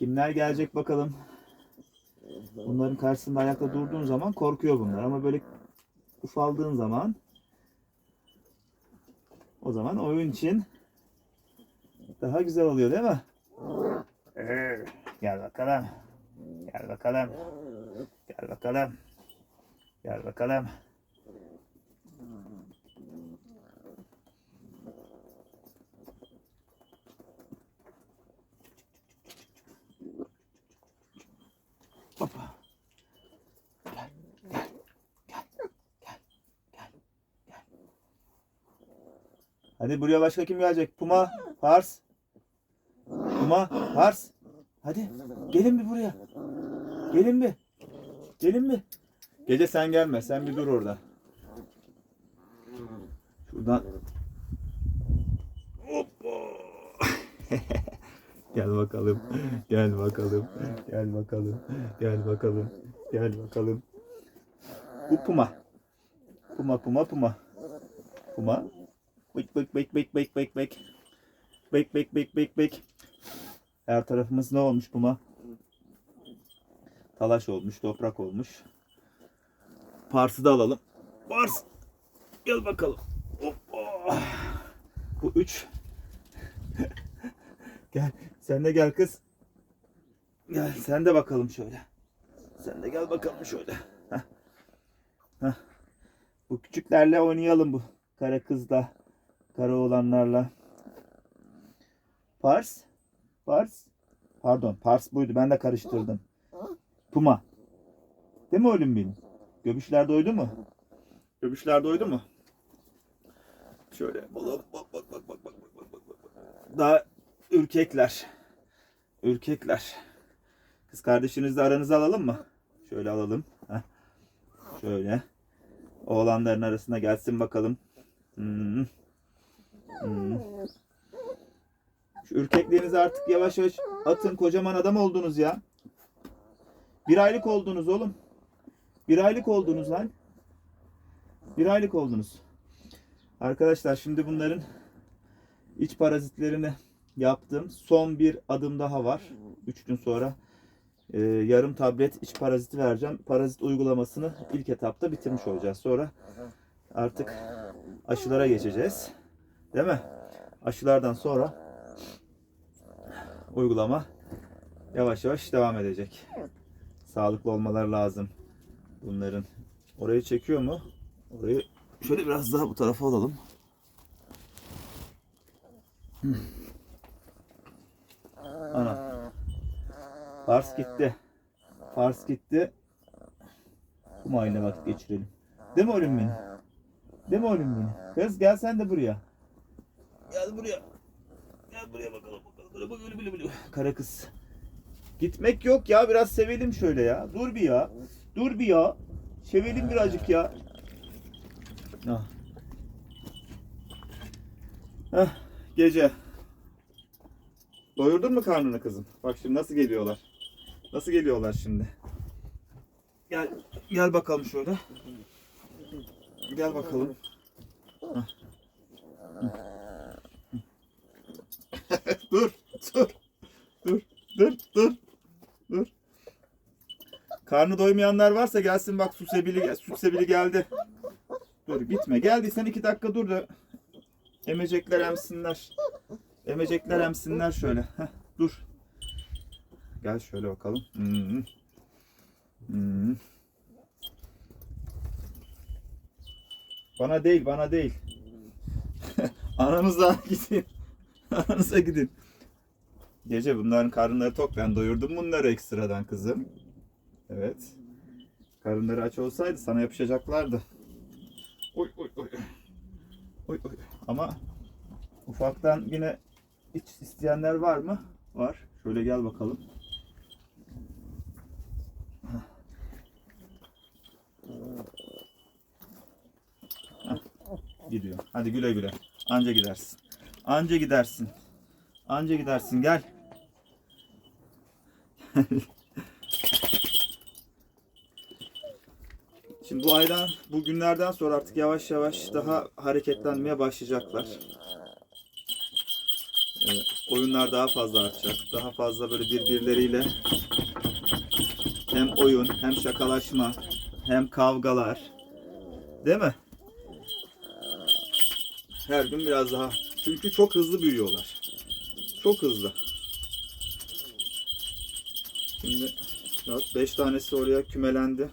Kimler gelecek bakalım. Bunların karşısında ayakta durduğun zaman korkuyor bunlar ama böyle ufaldığın zaman o zaman oyun için daha güzel oluyor değil mi? Gel bakalım. Gel bakalım. Gel bakalım. Gel bakalım. Hoppa. Gel, gel, gel, gel, gel, gel. Hadi buraya başka kim gelecek? Puma, Pars. Puma, Pars. Hadi gelin bir buraya. Gelin bir. Gelin bir. Gece sen gelme. Sen bir dur orada. Şuradan. Hoppa. Gel bakalım. Gel bakalım. Gel bakalım. Gel bakalım. Gel bakalım. Bu puma. Puma puma puma. Puma. Bek bek bek bek bek bek bek. Bek bek bek bek bek. Her tarafımız ne olmuş puma? Talaş olmuş, toprak olmuş. Pars'ı da alalım. Pars. Gel bakalım. Hoppa. Bu üç. gel. Sen de gel kız. Gel sen de bakalım şöyle. Sen de gel bakalım şöyle. Heh. Heh. Bu küçüklerle oynayalım bu. Kara kızla. Kara oğlanlarla. Pars. Pars. Pardon Pars buydu. Ben de karıştırdım. Puma. Değil mi oğlum benim? Göbüşler doydu mu? Göbüşler doydu mu? Şöyle bak bak bak bak bak bak bak bak bak. Daha ürkekler. Ürkekler. Kız kardeşinizi aranıza alalım mı? Şöyle alalım. Heh. Şöyle. Oğlanların arasına gelsin bakalım. Hmm. Hmm. Şu ürkekliğinizi artık yavaş yavaş atın. Kocaman adam oldunuz ya. Bir aylık oldunuz oğlum. Bir aylık oldunuz lan. Bir aylık oldunuz. Arkadaşlar şimdi bunların iç parazitlerini yaptım. Son bir adım daha var. 3 gün sonra e, yarım tablet iç paraziti vereceğim. Parazit uygulamasını ilk etapta bitirmiş olacağız. Sonra artık aşılara geçeceğiz. Değil mi? Aşılardan sonra uygulama yavaş yavaş devam edecek. Sağlıklı olmaları lazım bunların. Orayı çekiyor mu? Orayı şöyle biraz daha bu tarafa alalım. Hmm. Ana. Pars gitti. Pars gitti. Kuma ile vakit geçirelim. Değil mi oğlum benim? Değil mi oğlum benim? Kız gel sen de buraya. Gel buraya. Gel buraya bakalım. bakalım. Böyle, böyle, böyle, böyle. Kara kız. Gitmek yok ya. Biraz sevelim şöyle ya. Dur bir ya. Dur bir ya. Sevelim birazcık ya. Ah. Heh, gece. Doyurdun mu karnını kızım? Bak şimdi nasıl geliyorlar. Nasıl geliyorlar şimdi? Gel gel bakalım şöyle. Gel bakalım. Heh. dur, dur. Dur, dur, dur. Dur. Karnı doymayanlar varsa gelsin bak su sebili, süt sebili geldi. Dur gitme. Geldiysen iki dakika dur da emecekler emsinler. Emecekler emsinler şöyle. Heh, dur. Gel şöyle bakalım. Hmm. Hmm. Bana değil, bana değil. Ananıza gidin. Ananıza gidin. Gece bunların karınları tok. Ben doyurdum bunları ekstradan kızım. Evet. Karınları aç olsaydı sana yapışacaklardı. Oy oy oy. Oy oy. Ama ufaktan yine iç isteyenler var mı? Var. Şöyle gel bakalım. Gidiyor. Hadi güle güle. Anca gidersin. Anca gidersin. Anca gidersin. Gel. Şimdi bu aydan, bu günlerden sonra artık yavaş yavaş daha hareketlenmeye başlayacaklar. Ee, oyunlar daha fazla artacak. Daha fazla böyle birbirleriyle hem oyun hem şakalaşma hem kavgalar. Değil mi? Her gün biraz daha. Çünkü çok hızlı büyüyorlar. Çok hızlı. Şimdi 5 tanesi oraya kümelendi.